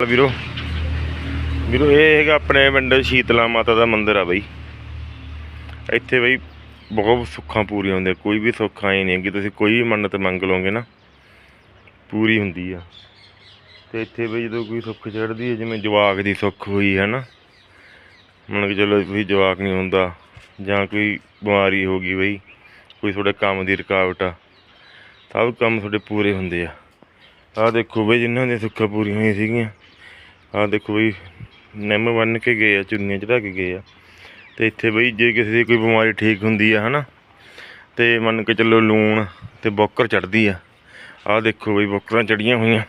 ਵੀਰੋ। ਵੀਰੋ, ਇਹ ਹੈਗਾ ਆਪਣੇ ਪਿੰਡ ਸ਼ੀਤਲਾ ਮਾਤਾ ਦਾ ਮੰਦਿਰ ਆ ਬਈ। ਇੱਥੇ ਬਈ ਬਹੁਤ ਸੁੱਖਾਂ ਪੂਰੀਆਂ ਹੁੰਦੀਆਂ, ਕੋਈ ਵੀ ਸੁੱਖ ਆਈ ਨਹੀਂ ਕਿ ਤੁਸੀਂ ਕੋਈ ਵੀ ਮੰਨਤ ਮੰਗ ਲਓਗੇ ਨਾ, ਪੂਰੀ ਹੁੰਦੀ ਆ। ਤੇ ਇੱਥੇ ਬਈ ਜਦੋਂ ਕੋਈ ਸੁੱਖ ਚੜ੍ਹਦੀ ਹੈ ਜਿਵੇਂ ਜਵਾਕ ਦੀ ਸੁੱਖ ਹੋਈ ਹੈ ਨਾ, ਮੰਨ ਕੇ ਚਲੋ ਤੁਸੀਂ ਜਵਾਕ ਨਹੀਂ ਹੁੰਦਾ, ਜਾਂ ਕੋਈ ਬਿਮਾਰੀ ਹੋ ਗਈ ਬਈ, ਕੋਈ ਤੁਹਾਡੇ ਕੰਮ ਦੀ ਰੁਕਾਵਟ ਆ, ਸਭ ਕੰਮ ਤੁਹਾਡੇ ਪੂਰੇ ਹੁੰਦੇ ਆ। ਆਹ ਦੇਖੋ ਬਈ, ਜਿਨ੍ਹਾਂ ਦੀਆਂ ਸੁੱਖਾਂ ਪੂਰੀਆਂ ਹੋਈਆਂ ਸੀਗੀਆਂ ਆਹ ਦੇਖੋ ਬਈ, ਨਿੰਮ ਬੰਨ ਕੇ ਗਏ ਆ, ਚੁੰਨੀਆਂ ਚੜਾ ਕੇ ਗਏ ਆ। ਤੇ ਇੱਥੇ ਬਈ ਜੇ ਕਿਸੇ ਦੀ ਕੋਈ ਬਿਮਾਰੀ ਠੀਕ ਹੁੰਦੀ ਆ, ਹਨਾ? ਤੇ ਮੰਨ ਕੇ ਚੱਲੋ ਲੂਣ ਤੇ ਬੋਕਰ ਚੜਦੀ ਆ। ਆਹ ਦੇਖੋ ਬਈ, ਬੋਕਰਾਂ ਚੜੀਆਂ ਹੋਈਆਂ।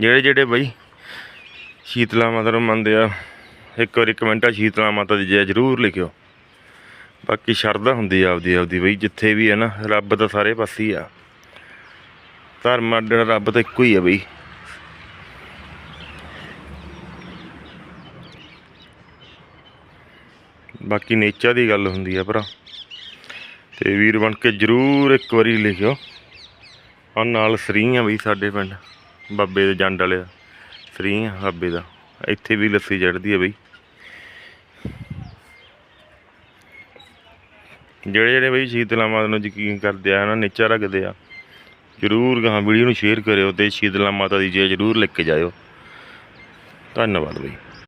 ਜਿਹੜੇ ਜਿਹੜੇ ਬਈ ਸ਼ੀਤਲਾ ਮਾਤਾ ਨੂੰ ਮੰਨਦੇ ਆ, ਇੱਕ ਵਾਰੀ ਕਮੈਂਟਾਂ ਸ਼ੀਤਲਾ ਮਾਤਾ ਦੀ ਜੈ ਜ਼ਰੂਰ ਲਿਖਿਓ। ਬਾਕੀ ਸ਼ਰਧਾ ਹੁੰਦੀ ਆ ਆਪਦੀ ਆਪਦੀ ਬਈ, ਜਿੱਥੇ ਵੀ ਹੈ ਨਾ, ਰੱਬ ਤਾਂ ਸਾਰੇ ਪਾਸੇ ਹੀ ਆ। ਧਰਮ ਅੱਡ ਰੱਬ ਤਾਂ ਇੱਕੋ ਹੀ ਆ ਬਈ। ਬਾਕੀ ਨੇਚਾ ਦੀ ਗੱਲ ਹੁੰਦੀ ਆ ਭਰਾ। ਤੇ ਵੀਰ ਬਣ ਕੇ ਜਰੂਰ ਇੱਕ ਵਾਰੀ ਲਿਖਿਓ। ਆ ਨਾਲ ਸਰੀ ਆ ਬਈ ਸਾਡੇ ਪਿੰਡ, ਬਾਬੇ ਦੇ ਜੰਡ ਵਾਲੇ ਦਾ। ਸਰੀ ਆ ਬਾਬੇ ਦਾ। ਇੱਥੇ ਵੀ ਲੱਸੀ ਚੜਦੀ ਆ ਬਈ। ਜਿਹੜੇ ਜਿਹੜੇ ਬਈ ਸ਼ੀਤਲਾ ਮਾਤਾ ਨੂੰ ਯਕੀਨ ਕਰਦੇ ਆ ਨਾ ਨੇਚਾ ਰੱਖਦੇ ਆ, ਜਰੂਰ ਗਾਂ ਵੀਡੀਓ ਨੂੰ ਸ਼ੇਅਰ ਕਰਿਓ ਤੇ ਸ਼ੀਤਲਾ ਮਾਤਾ ਦੀ ਜੈ ਜਰੂਰ ਲਿਖ ਕੇ ਜਾਇਓ। ਧੰਨਵਾਦ ਬਈ।